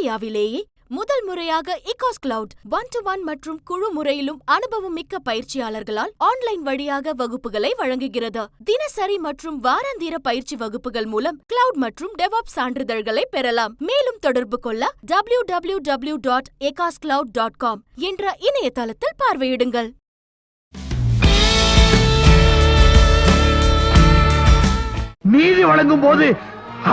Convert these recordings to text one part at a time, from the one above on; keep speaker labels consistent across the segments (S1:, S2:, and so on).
S1: இந்தியாவிலேயே முதல் முறையாக Ekas cloud one to one மற்றும் குழு முறையிலும் அனுபவம் மிக்க பயிற்சியாளர்களால் ஆன்லைன் வழியாக வகுப்புகளை வழங்குகிறது. தினசரி மற்றும் வாராந்திர பயிற்சி வகுப்புகள் மூலம் கிளவுட் மற்றும் டெவாப் சான்றிதழ்களை பெறலாம். மேலும் தொடர்பு கொள்ள W W W dot Ekas cloud dot com என்ற இணையதளத்தில் பார்வையிடுங்கள்.
S2: நீதி வழங்கும் போது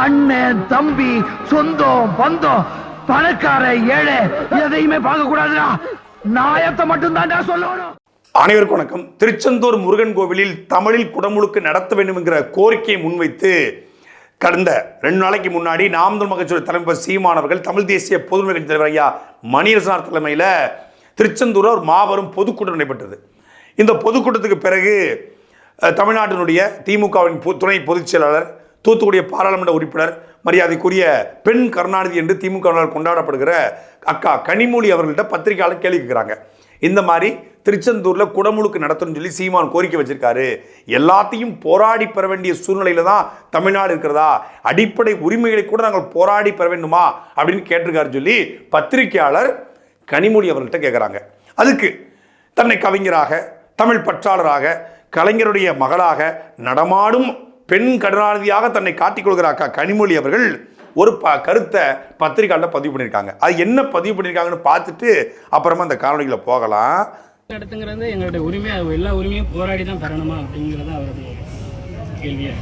S2: அண்ணன் தம்பி சொந்தம் பந்தம் பணக்கார ஏழை எதையுமே பார்க்க கூடாதுடா நாயத்தை மட்டும் தான்டா சொல்லணும்.
S3: அனைவருக்கும் வணக்கம். திருச்செந்தூர் முருகன் கோவிலில் தமிழில் குடமுழுக்கு நடத்த வேண்டும் என்கிற கோரிக்கையை முன்வைத்து கடந்த ரெண்டு நாளைக்கு முன்னாடி நாம் தமிழ் தலைமை சீமானவர்கள் தமிழ் தேசிய பொதுமை கட்சி தலைவர் ஐயா மணியரசனார் தலைமையில் திருச்செந்தூரில் ஒரு மாபெரும் பொதுக்கூட்டம் நடைபெற்றது. இந்த பொதுக்கூட்டத்துக்கு பிறகு தமிழ்நாட்டினுடைய திமுகவின் பொ- துணை பொதுச் செயலாளர் தூத்துக்குடி பாராளுமன்ற உறுப்பினர் மரியாதைக்குரிய பெண் கருணாநிதி என்று திமுகவினர் கொண்டாடப்படுகிற அக்கா கனிமொழி அவர்கள்ட்ட பத்திரிகையாளர் கேள்வி கேட்குறாங்க. இந்த மாதிரி திருச்செந்தூரில் குடமுழுக்கு நடத்தணும்னு சொல்லி சீமான் கோரிக்கை வச்சிருக்காரு. எல்லாத்தையும் போராடி பெற வேண்டிய சூழ்நிலையில தான் தமிழ்நாடு இருக்கிறதா? அடிப்படை உரிமைகளை கூட நாங்கள் போராடி பெற வேண்டுமா? அப்படின்னு கேட்டிருக்காரு சொல்லி பத்திரிகையாளர் கனிமொழி அவர்கள்ட்ட கேட்குறாங்க. அதுக்கு தன்னை கவிஞராக தமிழ் பற்றாளராக கலைஞருடைய மகளாக நடமாடும் பெண் கருணாநிதியாக தன்னை காட்டிக்கொள்கிற அக்கா கனிமொழி அவர்கள். ஒரு ப கருத்தை பத்திரிகையாளர் பதிவு பண்ணியிருக்காங்க. அது என்ன பதிவு பண்ணியிருக்காங்கன்னு பார்த்துட்டு அப்புறமா அந்த காணொலிகளை போகலாம்.
S4: நடத்துங்கிறது எங்களுடைய உரிமை. எல்லா உரிமையும் போராடி தான் பெறணுமா அப்படிங்கிறது அவருடைய கேள்வியா?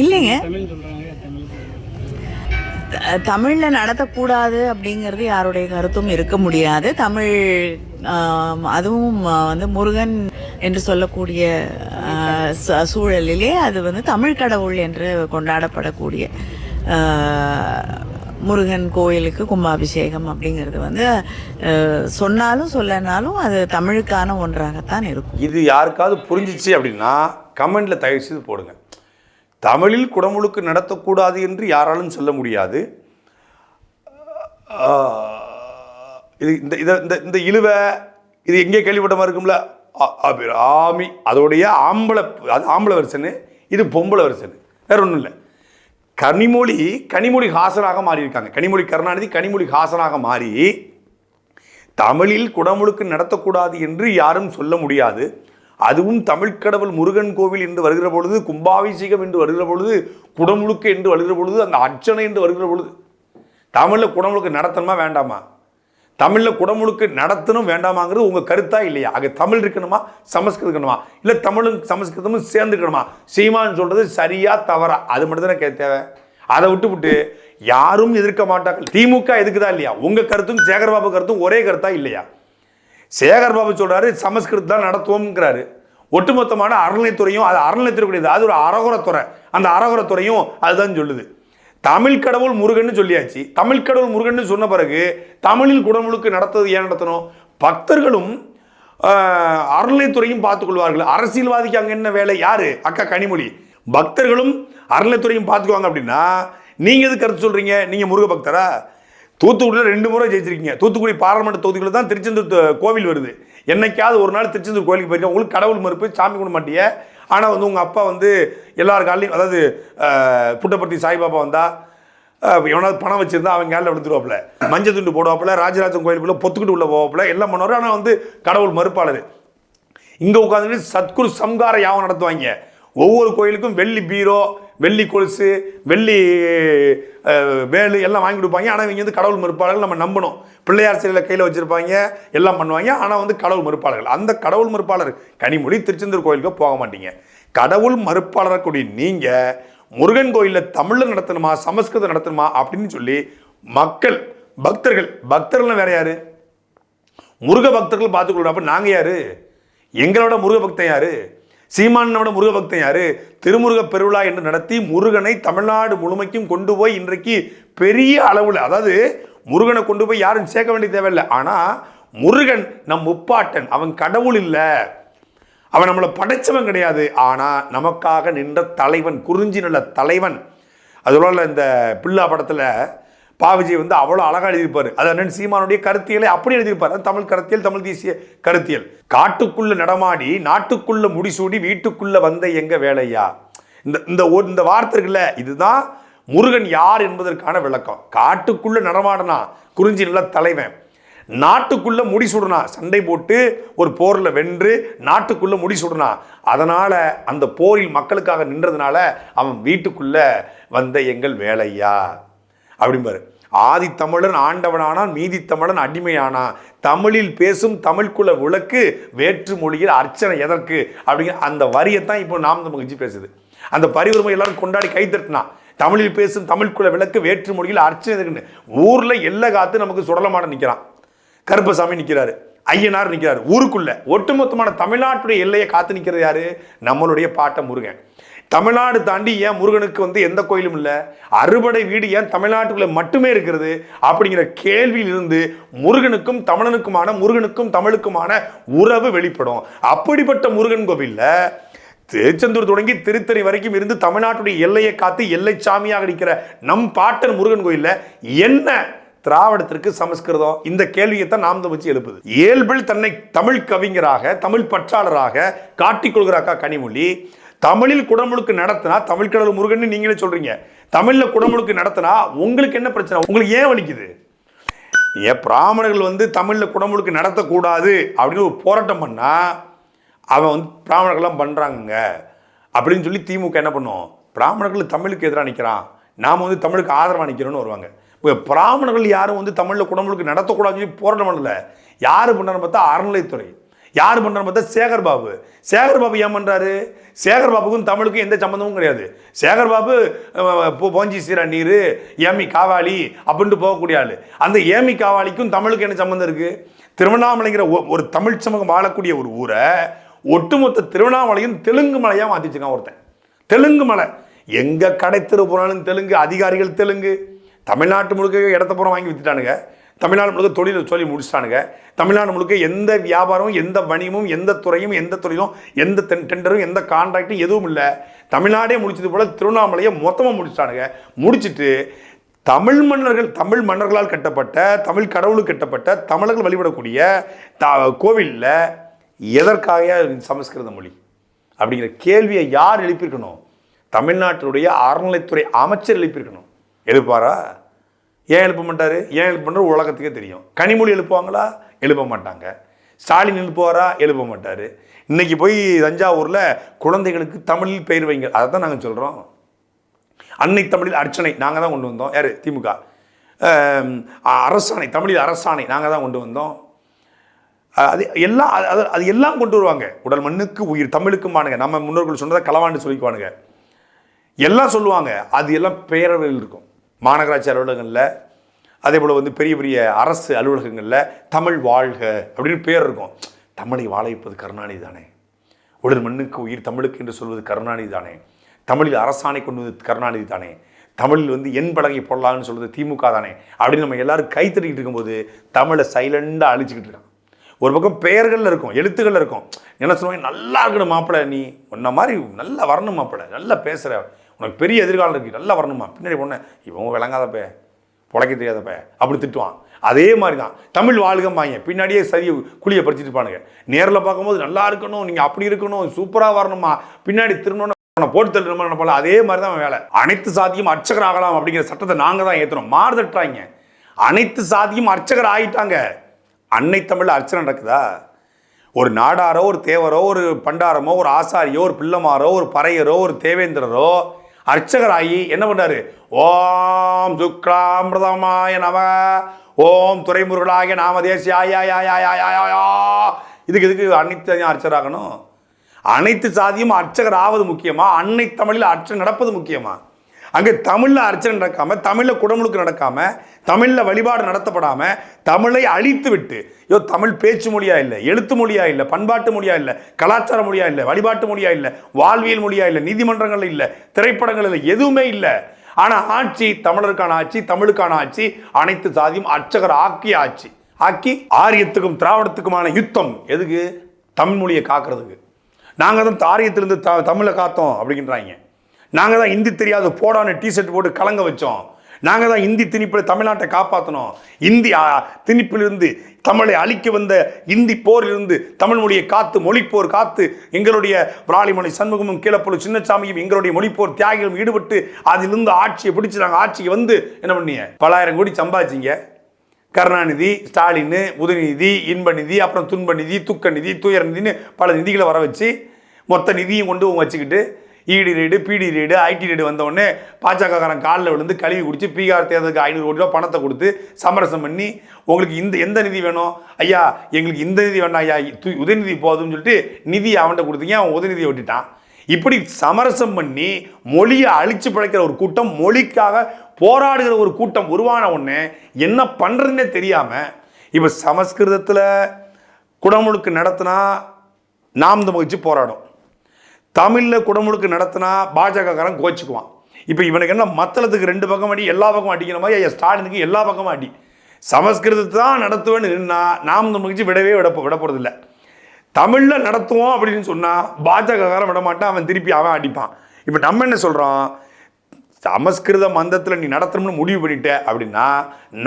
S5: இல்லைங்க. தமிழ்ல நடத்தக்கூடாது அப்படிங்கிறது யாருடைய கருத்தும் இருக்க முடியாது. தமிழ் அதுவும் வந்து முருகன் என்று சொல்லக்கூடிய சூழலிலே அது வந்து தமிழ் கடவுள் என்று கொண்டாடப்படக்கூடிய முருகன் கோயிலுக்கு கும்பாபிஷேகம் அப்படிங்கிறது வந்து சொன்னாலும் சொல்லனாலும் அது தமிழுக்கான ஒன்றாகத்தான் இருக்கும்.
S3: இது யாருக்காவது புரிஞ்சிச்சு அப்படின்னா கமெண்டில் தயவு செய்து போடுங்க. தமிழில் குடமுழுக்கு நடத்தக்கூடாது என்று யாராலும் சொல்ல முடியாது. இது இந்த இதை இந்த இந்த இழுவை இது எங்கே கேள்விப்பட்ட மாதிரி இருக்கும்ல? அபிராமி அதோடைய ஆம்பளை அது ஆம்பளை வெர்சனு இது பொம்பளை வெர்சனு வேற ஒன்றும் இல்லை. கனிமொழி கனிமொழி ஹாசனாக மாறியிருக்காங்க. கனிமொழி கருணாநிதி கனிமொழி ஹாசனாக மாறி தமிழில் குடமுழுக்கு நடத்தக்கூடாது என்று யாரும் சொல்ல முடியாது. அதுவும் தமிழ் கடவுள் முருகன் கோவில் என்று வருகிற பொழுது கும்பாபிஷேகம் என்று வருகிற பொழுது குடமுழுக்கு என்று வருகிற பொழுது அந்த அர்ச்சனை என்று வருகிற பொழுது. தமிழில் குடமுழுக்கு நடத்தணுமா வேண்டாமா? தமிழில் குடமுழுக்கு நடத்தணும் வேண்டாமாங்கிறது உங்கள் கருத்தா இல்லையா? அது தமிழ் இருக்கணுமா? சமஸ்கிருதம் இருக்கணுமா? இல்லை தமிழும் சமஸ்கிருதமும் சேர்ந்துக்கணுமா? சீமான்னு சொல்கிறது சரியா தவறா? அது மட்டும் தானே கே- தேவை. அதை விட்டுவிட்டு யாரும் எதிர்க்க மாட்டார்கள். திமுக எதுக்குதா இல்லையா? உங்கள் கருத்தும் சேகர்பாபு கருத்தும் ஒரே கருத்தா இல்லையா? சேகர்பாபு சொல்கிறாரு சமஸ்கிருதம் தான் நடத்துவோம்ங்கிறாரு. ஒட்டுமொத்தமான அறநிலைத்துறையும் அது அறநிலைத்துறை கிடையாது அது ஒரு அறகுறத்துறை அந்த அறகுறத்துறையும் அதுதான் சொல்லுது. தமிழ் கடவுள் முருகன்னு சொல்லியாச்சு. தமிழ் கடவுள் முருகன்னு சொன்ன பிறகு தமிழில் குடமுழுக்கு நடத்துவது ஏன் நடத்தணும்? பக்தர்களும் ஆஹ், அறநிலைத்துறையும் பார்த்துக்கொள்வார்கள். அரசியல்வாதிக்கு அங்கே என்ன வேலை? யாரு? அக்கா கனிமொழி. பக்தர்களும் அறநிலைத்துறையும் பார்த்துக்குவாங்க அப்படின்னா நீங்க எது கருத்து சொல்றீங்க? நீங்க முருக பக்தரா? தூத்துக்குடியில் ரெண்டு முறை ஜெயிச்சிருக்கீங்க. தூத்துக்குடி பாராளுமன்ற தொகுதிகளில் தான் திருச்செந்தூர் கோவில் வருது. என்னைக்காவது ஒரு நாள் திருச்செந்தூர் கோயிலுக்கு போயிருக்கேன். உங்களுக்கு கடவுள் மறுப்பு சாமி கும்பிட மாட்டிய? ஆனால் வந்து உங்கள் அப்பா வந்து எல்லார் காலையும் அதாவது புட்டபர்த்தி சாய்பாபா வந்தா எவனாவது பணம் வச்சிருந்தா அவன் காலில் விழுந்துருவாப்புல. மஞ்சள் துண்டு போடுவாப்புல ராஜராஜன் கோயிலுக்குள்ளே பொத்துக்கிட்டு உள்ள போவாப்புல எல்லாம் பண்ணுவார். ஆனால் வந்து கடவுள் மறுப்பாளர். இங்கே உட்காந்துட்டு சத்குரு சம்கார யாகம் நடத்துவாங்க. ஒவ்வொரு கோயிலுக்கும் வெள்ளி பீரோ வெள்ளி கொலுசு வெள்ளி வேலு எல்லாம் வாங்கி கொடுப்பாங்க. ஆனால் இவங்க வந்து கடவுள் மறுப்பாளர்கள் நம்ம நம்பணும். பிள்ளையார் சிலையில் கையில் வச்சுருப்பாங்க எல்லாம் பண்ணுவாங்க. ஆனால் வந்து கடவுள் மறுப்பாளர்கள். அந்த கடவுள் மறுப்பாளர் கனிமொழி திருச்செந்தூர் கோயிலுக்கு போக மாட்டீங்க. கடவுள் மறுப்பாளராக கூடிய நீங்கள் முருகன் கோயிலில் தமிழில் நடத்தணுமா சமஸ்கிருதம் நடத்தணுமா அப்படின்னு சொல்லி மக்கள் பக்தர்கள் பக்தர்கள்லாம் வேற யாரு? முருக பக்தர்கள் பார்த்துக்கொள்ளணும் அப்போ நாங்கள் யாரு? எங்களோட முருக பக்தன் யாரு? சீமானோட முருகபக்தன் யாரு? திருமுருக பெருவிழா என்று நடத்தி முருகனை தமிழ்நாடு முழுமைக்கும் கொண்டு போய் இன்றைக்கு பெரிய அளவில் அதாவது முருகனை கொண்டு போய் யாரும் சேர்க்க வேண்டிய தேவையில்லை. ஆனால் முருகன் நம் முப்பாட்டன். அவன் கடவுள் இல்லை. அவன் நம்மளை படைச்சவன் கிடையாது. ஆனால் நமக்காக நின்ற தலைவன் குறிஞ்சி நல்ல தலைவன். அதுபோல் இந்த பில்லா படத்தில் பாவஜி வந்து அவ்வளோ அழகாக எழுதியிருப்பார். அது அண்ணன் சீமானுடைய கருத்தியலை அப்படி எழுதியிருப்பார். தமிழ் கருத்தியல் தமிழ் தேசிய கருத்தியல். காட்டுக்குள்ள நடமாடி நாட்டுக்குள்ள முடிசூடி வீட்டுக்குள்ள வந்த எங்க வேலையா? இந்த இந்த ஒரு இந்த வார்த்தை இருக்குல்ல இதுதான் முருகன் யார் என்பதற்கான விளக்கம். காட்டுக்குள்ள நடமாடனா குறிஞ்சி நல்ல தலைவன். நாட்டுக்குள்ள முடிசுடனா சண்டை போட்டு ஒரு போரில் வென்று நாட்டுக்குள்ள முடி சுடனா அதனால அந்த போரில் மக்களுக்காக நின்றதுனால அவன் வீட்டுக்குள்ள வந்த எங்கள் வேலையா? அப்படிம்பாரு. ஆதித்தமிழன் ஆண்டவனானான் மீதி தமிழன் அடிமையானான் தமிழில் பேசும் தமிழ்குல விளக்கு வேற்று மொழியில் அர்ச்சனை எதற்கு? அப்படிங்கிற அந்த வரியை தான் இப்போ நாம் மகிழ்ச்சி பேசுது. அந்த பரிவுரிமை எல்லாரும் கொண்டாடி கைத்தட்டினா தமிழில் பேசும் தமிழ்குல விளக்கு வேற்று மொழியில் அர்ச்சனை எதற்குன்னு ஊரில் எல்லை காத்து நமக்கு சுடலமான நிற்கிறான் கருப்பசாமி நிற்கிறாரு ஐயனார் நிற்கிறாரு ஊருக்குள்ள ஒட்டுமொத்தமான தமிழ்நாட்டுடைய எல்லையை காத்து நிற்கிறது யாரு? நம்மளுடைய பாட்ட முருகன். தமிழ்நாடு தாண்டி ஏன் முருகனுக்கு வந்து எந்த கோயிலும் இல்லை? அறுபடை வீடு ஏன் தமிழ்நாட்டுக்குள்ளே மட்டுமே இருக்கிறது? அப்படிங்கிற கேள்வியிலிருந்து முருகனுக்கும் தமிழனுக்குமான முருகனுக்கும் தமிழுக்குமான உறவு வெளிப்படும். அப்படிப்பட்ட முருகன் கோவில்ல திருச்செந்தூர் தொடங்கி திருத்தணி வரைக்கும் இருந்து தமிழ்நாட்டுடைய எல்லையை காத்து எல்லை சாமியாக இருக்கிற நம் பாட்டன் முருகன் கோயிலில் என்ன திராவிடத்திற்கு சமஸ்கிருதம்? இந்த கேள்வியை தான் நாம் வச்சு எழுப்புது. இயல்பில் தன்னை தமிழ் கவிஞராக தமிழ் பற்றாளராக காட்டிக்கொள்கிறாக்கா கனிமொழி. தமிழில் குடமுழுக்கு நடத்தினா தமிழ் கடவுள் முருகன் நீங்களே சொல்றீங்க. தமிழில் குடமுழுக்கு நடத்தினா உங்களுக்கு என்ன பிரச்சனை? உங்களுக்கு ஏன் வலிக்குது? ஏன் பிராமணர்கள் வந்து தமிழில் குடமுழுக்கு நடத்தக்கூடாது அப்படின்னு ஒரு போராட்டம் பண்ணால் அவன் வந்து பிராமணர்கள்லாம் பண்ணுறாங்க அப்படின்னு சொல்லி திமுக என்ன பண்ணும்? பிராமணர்கள் தமிழுக்கு எதிராக நிற்கிறான் நாம் வந்து தமிழுக்கு ஆதரவாக நிற்கிறோன்னு வருவாங்க. இப்போ பிராமணர்கள் யாரும் வந்து தமிழில் குடமுழுக்கு நடத்தக்கூடாதுன்னு சொல்லி போராட்டம் பண்ணல. யார் பண்ணுறான்னு பார்த்தா அறநிலைத்துறை யார் பண்ணுறான்னு பார்த்தா சேகர் பாபு. சேகர் பாபு ஏன் பண்ணுறாரு சேகர் பாபுக்கும் தமிழுக்கும் எந்த சம்மந்தமும் கிடையாது. சேகர் பாபு போஞ்சி சீரா நீர் ஏமி காவாலி அப்படின்ட்டு போகக்கூடிய ஆள். அந்த ஏமி காவாலிக்கும் தமிழுக்கும் என்ன சம்மந்தம் இருக்குது திருவண்ணாமலைங்கிற ஒ- ஒரு தமிழ் சமூகம் வாழக்கூடிய ஒரு ஊரை ஒட்டுமொத்த திருவண்ணாமலையும் தெலுங்கு மலையாக மாற்றிச்சுக்கான் ஒருத்தன். தெலுங்கு மலை. எங்கே கடை தெரு போனாலும் தெலுங்கு அதிகாரிகள் தெலுங்கு. தமிழ்நாட்டு முழுக்க இடத்த பூரா வாங்கி வித்துட்டானுங்க. தமிழ்நாடு முழுக்க தொழிலை சொல்லி முடிச்சிட்டானுங்க. தமிழ்நாடு முழுக்க எந்த வியாபாரமும் எந்த வணிகமும் எந்த துறையும் எந்த தொழிலும் எந்த டெண்டரும் எந்த கான்ட்ராக்டும் எதுவும் இல்லை. தமிழ்நாடே முடிச்சது போல் திருவண்ணாமலையை மொத்தமாக முடிச்சிட்டானுங்க. முடிச்சுட்டு தமிழ் மன்னர்கள் தமிழ் மன்னர்களால் கட்டப்பட்ட தமிழ் கடவுளுக்கு கட்டப்பட்ட தமிழர்கள் வழிபடக்கூடிய த கோவிலில் எதற்காக சமஸ்கிருத மொழி? அப்படிங்கிற கேள்வியை யார் எழுப்பியிருக்கணும்? தமிழ்நாட்டினுடைய அறநிலைத்துறை அமைச்சர் எழுப்பியிருக்கணும். எழுப்பாரா? ஏன் எழுப்ப மாட்டார்? ஏன் எழுப்ப பண்ணுறது உலகத்துக்கே தெரியும். கனிமொழி எழுப்புவாங்களா? எழுப்ப மாட்டாங்க. ஸ்டாலின் எழுப்புவாரா? எழுப்ப மாட்டார். இன்றைக்கி போய் தஞ்சாவூரில் குழந்தைகளுக்கு தமிழில் பெயர் வைங்க. அதை தான் நாங்கள் சொல்கிறோம் அன்னை தமிழில் அர்ச்சனை நாங்கள் தான் கொண்டு வந்தோம். யார்? திமுக. அரசாணை தமிழில் அரசாணை நாங்கள் தான் கொண்டு வந்தோம். அது எல்லாம் அது- அது அது எல்லாம் கொண்டு வருவாங்க. உடல் மண்ணுக்கு உயிர் தமிழுக்குமானுங்க நம்ம முன்னோர்கள் சொன்னதை களவாண்டு சொல்லிக்குவானுங்க. எல்லாம் சொல்லுவாங்க. அது எல்லாம் பேரவையில் இருக்கும். மாநகராட்சி அலுவலகங்களில் அதே போல் வந்து பெரிய பெரிய அரசு அலுவலகங்களில் தமிழ் வாழ்க அப்படின்னு பேர் இருக்கும். தமிழை வாழ வைப்பது கருணாநிதி தானே? உடல் மண்ணுக்கு உயிர் தமிழுக்கு என்று சொல்வது கருணாநிதி தானே? தமிழில் அரசாணை கொண்டு வந்து கருணாநிதி தானே? தமிழில் வந்து என் பலகை போடலாம்னு சொல்வது திமுக தானே? அப்படின்னு நம்ம எல்லாரும் கைத்தட்டிக்கிட்டு இருக்கும்போது தமிழை சைலண்டாக அழிச்சிக்கிட்டு இருக்கான். ஒரு பக்கம் பெயர்களில் இருக்கும் எழுத்துக்களில் இருக்கும். என்ன சொல்லுவாங்க? நல்லா இருக்கணும் மாப்பிள்ளை நீ. உன்ன மாதிரி நல்லா வரணும் மாப்பிள்ளை நல்லா பேசுகிற உனக்கு பெரிய எதிர்காலம் இருக்குது நல்லா வரணுமா? பின்னாடி பொண்ணு இவங்க விளங்காதப்ப. புழைக்க தெரியாதப்ப. அப்படி திட்டுவான். அதே மாதிரி தான் தமிழ் வாழ்கம்பாங்க. பின்னாடியே சரி குழியை பறிச்சுட்டு இருப்பானுங்க. நேரில் பார்க்கும்போது நல்லா இருக்கணும் நீங்கள் அப்படி இருக்கணும் சூப்பராக வரணுமா? பின்னாடி திரும்பணும் அவனை போட்டு தள்ளணுமா போல அதே மாதிரி தான் அவன் வேலை. அனைத்து சாதியும் அர்ச்சகர் ஆகலாம் அப்படிங்கிற சட்டத்தை நாங்கள் தான் ஏற்றுறோம் மாறுதட்டுறாங்க அனைத்து சாதியும் அர்ச்சகர் ஆகிட்டாங்க அன்னை தமிழில் அர்ச்சனை நடக்குதா? ஒரு நாடாரோ ஒரு தேவரோ ஒரு பண்டாரமோ ஒரு ஆசாரியோ ஒரு பிள்ளமாரோ ஒரு பறையரோ ஒரு தேவேந்திரரோ அர்ச்சகராகி என்ன பண்ணாரு ஓம் சுக்லாமிரதமாய நம ஓம் துறைமுருகளாகிய நாம தேசியாயா இதுக்கு இதுக்கு அனைத்து அர்ச்சராகணும் அனைத்து சாதியும் அர்ச்சகர் ஆவது முக்கியமா? அன்னை தமிழில் அர்ச்சனை நடப்பது முக்கியமா? அங்கே தமிழில் அர்ச்சனை நடக்காமல் தமிழில் குடமுழுக்கு நடக்காமல் தமிழில் வழிபாடு நடத்தப்படாமல் தமிழை அழித்து விட்டு ஐயோ தமிழ் பேச்சு மொழியாக இல்லை எழுத்து மொழியாக இல்லை பண்பாட்டு மொழியாக இல்லை கலாச்சார மொழியாக இல்லை வழிபாட்டு மொழியாக இல்லை வாழ்வியல் மொழியாக இல்லை நீதிமன்றங்கள் இல்லை திரைப்படங்கள் இல்லை எதுவுமே இல்லை. ஆனால் ஆட்சி தமிழருக்கான ஆட்சி தமிழுக்கான ஆட்சி அனைத்து சாதியும் அர்ச்சகர் ஆக்கிய ஆட்சி. ஆக்கி ஆரியத்துக்கும் திராவிடத்துக்குமான யுத்தம். எதுக்கு? தமிழ் மொழியை காக்கிறதுக்கு. நாங்கள் தான் ஆரியத்திலிருந்து த தமிழை காத்தோம் அப்படின்றாங்க நாங்கள் தான் இந்தி தெரியாத போடான்னு டிஷர்ட் போட்டு கலங்க வச்சோம். நாங்கள் தான் இந்தி திணிப்பில் தமிழ்நாட்டை காப்பாற்றணும் இந்தி திணிப்பிலிருந்து தமிழை அழிக்க வந்த இந்தி போரிலிருந்து தமிழ் மொழியை காத்து மொழிப்போர் காத்து எங்களுடைய விராலிமலை சண்முகமும் கீழப்பொழு சின்னசாமியும் எங்களுடைய மொழிப்போர் தியாகிகளும் ஈடுபட்டு அதிலிருந்து ஆட்சியை பிடிச்சி நாங்கள் ஆட்சிக்கு வந்து என்ன பண்ணீங்க பலாயிரம் கோடி சம்பாதிச்சிங்க. கருணாநிதி ஸ்டாலின் உதயநிதி இன்ப நிதி அப்புறம் துன்ப நிதி துக்க நிதி துயர நிதின்னு பல நிதிகளை வர வச்சு மொத்த நிதியும் கொண்டு வச்சுக்கிட்டு இடி ரேடு பிடி ரேடு ஐடி ரேடு வந்தவுடனே பாஜகக்காரன் காலில் விழுந்து கழுவி குடிச்சு பீகார் தேர்தலுக்கு ஐநூறு கோடி ரூபா பணத்தை கொடுத்து சமரசம் பண்ணி உங்களுக்கு இந்த எந்த நிதி வேணும்? ஐயா எங்களுக்கு இந்த நிதி வேண்டாம் ஐயா. து- உதயநிதி போதும்னு சொல்லிட்டு நிதி அவன்கிட்ட கொடுத்தீங்க அவன் உதயநிதியை விட்டுட்டான். இப்படி சமரசம் பண்ணி மொழியை அழிச்சு பிழைக்கிற ஒரு கூட்டம் மொழிக்காக போராடுகிற ஒரு கூட்டம் உருவான உடனே என்ன பண்ணுறதுன்னே தெரியாமல் இப்போ சமஸ்கிருதத்தில் குடமுழுக்கு நடத்தினா நாம் மகிழ்ச்சி போராடும். தமிழில் குடமுழுக்கு நடத்தினா பாஜகக்காரன் கோச்சிக்குவான். இப்போ இவனுக்கு என்ன மத்தளத்துக்கு ரெண்டு பக்கம் அடி எல்லா பக்கம் அடிக்கிற மாதிரி ஐயா ஸ்டாலினுக்கு எல்லா பக்கமும் அடி. சமஸ்கிருதத்தை தான் நடத்துவேன்னு நின்னா நாம் தமிழ்ச்சி விடவே விட விட போகிறதில்ல தமிழில் நடத்துவோம் அப்படின்னு சொன்னால் பாஜகக்காரன் விட மாட்டான் அவன் திருப்பி அவன் அடிப்பான். இப்போ நம்ம என்ன சொல்கிறோம் சமஸ்கிருத மந்தத்தில் நீ நடத்தணும்னு முடிவு பண்ணிட்ட அப்படின்னா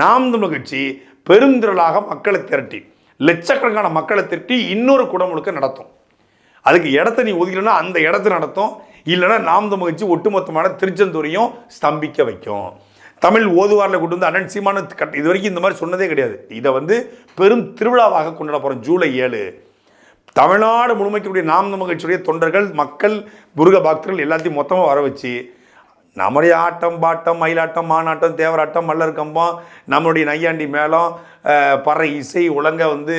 S3: நாம் தமிழ் கட்சி பெருந்திரளாக மக்களை திரட்டி லட்சக்கணக்கான மக்களை திரட்டி இன்னொரு குடமுழுக்க நடத்தும். அதுக்கு இடத்த நீ ஒதுக்கலைன்னா அந்த இடத்த நடத்தும். இல்லைன்னா நாம் மகிழ்ச்சி ஒட்டுமொத்தமான திருச்செந்தூரையும் ஸ்தம்பிக்க வைக்கும். தமிழ் ஓதுவாரில் கொண்டு வந்து அண்ணன் சீமான கட் இது வரைக்கும் இந்த மாதிரி சொன்னதே கிடையாது. இதை வந்து பெரும் திருவிழாவாக கொண்டாட போகிறோம் ஜூலை ஏழு. தமிழ்நாடு முழுமைக்குடைய நாம் மகிழ்ச்சியுடைய தொண்டர்கள் மக்கள் முருக பக்தர்கள் எல்லாத்தையும் மொத்தமாக வர வச்சு நம்முடைய ஆட்டம் பாட்டம் மயிலாட்டம் மானாட்டம் தேவராட்டம் மல்லர் கம்பம் நம்மளுடைய நையாண்டி மேளம் பற இசை உலங்க வந்து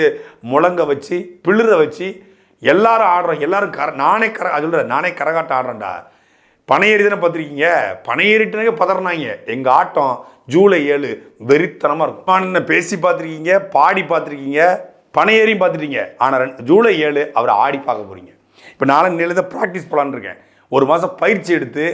S3: முழங்க வச்சு பிளிர வச்சு எல்லாரும் ஆடுறோம் எல்லாரும் கர நானே கர அது சொல்கிறேன் நானே கரகாட்டம் ஆடுறேன்டா. பனையேறிதானே பார்த்துருக்கீங்க? பனையேறிட்டுனே பதறினாங்க. எங்கள் ஆட்டம் ஜூலை ஏழு வெறித்தனமாக இருக்கும். நான் பேசி பார்த்துருக்கீங்க பாடி பார்த்துருக்கீங்க பனையேறியும் பார்த்துட்டீங்க ஆனால் ஜூலை ஏழு அவரை ஆடி பார்க்க போகிறீங்க இப்போ நாலஞ்சு நிலையில் ப்ராக்டிஸ் பண்ணலான்னு இருக்கேன். ஒரு மாதம் பயிற்சி எடுத்து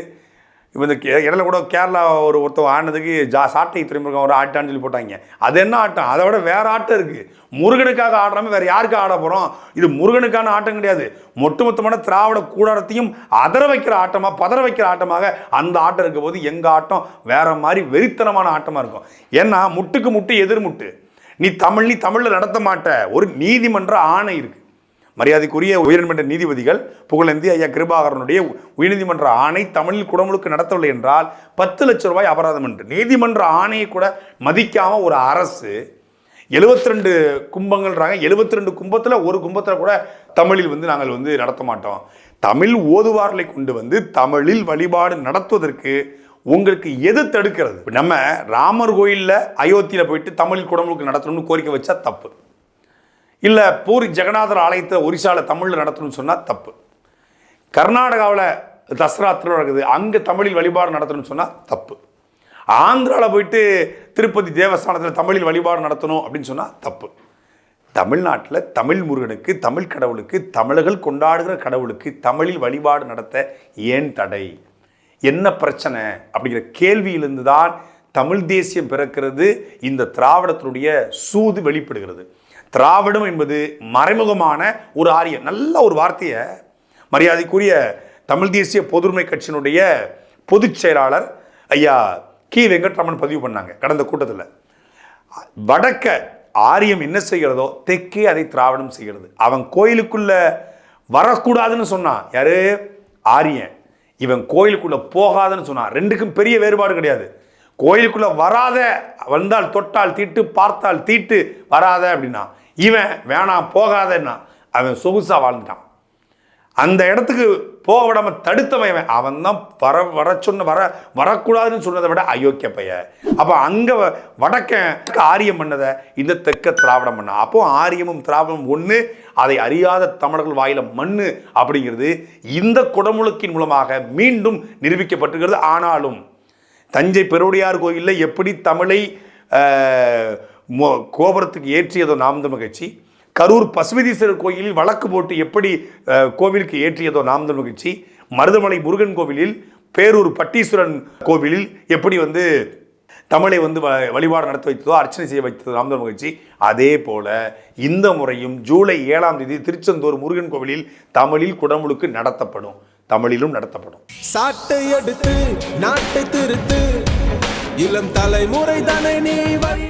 S3: இப்போ இந்த கே- இடையில கூட கேரளா ஒரு ஒருத்தன் ஆடினதுக்கு ஜா சாட்டை துறைமுருகன் ஒரு ஆட்டான்னு சொல்லி போட்டாங்க. அது என்ன ஆட்டம்? அதை விட வேற ஆட்டம் இருக்குது முருகனுக்காக ஆடுறாம வேற யாருக்கு ஆட போகிறோம் இது முருகனுக்கான ஆட்டம் கிடையாது. ஒட்டுமொத்தமான திராவிட கூடாரத்தையும் அதர வைக்கிற ஆட்டமாக பதற வைக்கிற ஆட்டமாக அந்த ஆட்டம் இருக்கும் போது எங்கள் ஆட்டம் வேற மாதிரி வெறித்தனமான ஆட்டமாக இருக்கும். ஏன்னா முட்டுக்கு முட்டு எதிர் முட்டு. நீ தமிழ் நீ தமிழில் நடத்த மாட்ட. ஒரு நீதிமன்ற ஆணை இருக்கு. மரியாதைக்குரிய உயர்நீதிமன்ற நீதிபதிகள் புகழேந்தி ஐயா கிருபாகரனுடைய உயர்நீதிமன்ற ஆணை தமிழில் குடமுழுக்கு நடத்தவில்லை என்றால் பத்து லட்சம் ரூபாய் அபராதம் என்று. நீதிமன்ற ஆணையை கூட மதிக்காமல் ஒரு அரசு 72 ரெண்டு கும்பங்கள்ன்றாங்க. 72 ரெண்டு கும்பத்தில் ஒரு கும்பத்தில் கூட தமிழில் வந்து நாங்கள் வந்து நடத்த மாட்டோம். தமிழ் ஓதுவார்களை கொண்டு வந்து தமிழில் வழிபாடு நடத்துவதற்கு உங்களுக்கு எது தடுக்கிறது? நம்ம ராமர் கோயிலில் அயோத்தியில் போயிட்டு தமிழ் குடமுழுக்கு நடத்தணும்னு கோரிக்கை வச்சா தப்பு. இல்லை பூரி ஜெகநாதர் ஆலயத்தை ஒரிசாவில் தமிழில் நடத்தணும்னு சொன்னால் தப்பு. கர்நாடகாவில் தசரா திருவிழா இருக்குது அங்கே தமிழில் வழிபாடு நடத்தணும்னு சொன்னால் தப்பு. ஆந்திராவில் போயிட்டு திருப்பதி தேவஸ்தானத்தில் தமிழில் வழிபாடு நடத்தணும் அப்படின்னு சொன்னால் தப்பு. தமிழ்நாட்டில் தமிழ் முருகனுக்கு தமிழ் கடவுளுக்கு தமிழர்கள் கொண்டாடுகிற கடவுளுக்கு தமிழில் வழிபாடு நடத்த ஏன் தடை? என்ன பிரச்சனை? அப்படிங்கிற கேள்வியிலிருந்து தான் தமிழ் தேசியம் பிறக்கிறது இந்த திராவிடத்தினுடைய சூது வெளிப்படுகிறது. திராவிடம் என்பது மறைமுகமான ஒரு ஆரியம். நல்ல ஒரு வார்த்தையை மரியாதைக்குரிய தமிழ் தேசிய பொதுமை கட்சியினுடைய பொதுச் செயலாளர் ஐயா கி. வெங்கட்ராமன் பதிவு பண்ணாங்க கடந்த கூட்டத்தில். வடக்க ஆரியம் என்ன செய்கிறதோ தெற்கே அதை திராவிடம் செய்கிறது. அவன் கோயிலுக்குள்ள வரக்கூடாதுன்னு சொன்னான். யாரு? ஆரியன். இவன் கோயிலுக்குள்ள போகாதுன்னு சொன்னான். ரெண்டுக்கும் பெரிய வேறுபாடு கிடையாது. கோயிலுக்குள்ளே வராத வந்தால் தொட்டால் தீட்டு பார்த்தால் தீட்டு வராத அப்படின்னா இவன் வேணாம் போகாதன்னா அவன் சொகுசாக வாழ்ந்துட்டான். அந்த இடத்துக்கு போக விடாம தடுத்தவன் இவன். அவன் தான் வர வர சொன்ன வர வரக்கூடாதுன்னு சொன்னதை விட அயோக்கிய பைய அப்போ அங்கே வடக்க ஆரியம் பண்ணதை இந்த தெற்க திராவிடம் பண்ண. அப்போ ஆரியமும் திராவிடமும் ஒன்று அதை அறியாத தமிழர்கள் வாயில மண்ணு அப்படிங்கிறது இந்த குடமுழுக்கின் மூலமாக மீண்டும் நிரூபிக்கப்பட்டிருக்கிறது. ஆனாலும் தஞ்சை பெருவுடையார் கோயிலில் எப்படி தமிழை மோ- கோபுரத்துக்கு ஏற்றியதோ நாம் தமிழ் கட்சி கரூர் பசுபதீஸ்வரர் கோயிலில் வழக்கு போட்டு எப்படி கோவிலுக்கு ஏற்றியதோ நாம் தமிழ் கட்சி மருதமலை முருகன் கோவிலில் பேரூர் பட்டீஸ்வரன் கோவிலில் எப்படி வந்து தமிழை வந்து வ- வழிபாடு நடத்த வைத்ததோ அர்ச்சனை செய்ய வைத்ததோ நாம் தமிழ் கட்சி அதே போல இந்த முறையும் ஜூலை ஏழாம் தேதி திருச்செந்தூர் முருகன் கோவிலில் தமிழில் குடமுழுக்கு நடத்தப்படும். தமிழிலும் நடத்தப்படும்.
S6: சாட்டை எடுத்து நாட்டை திருத்து. இளம் தலைமுறை தானே நீ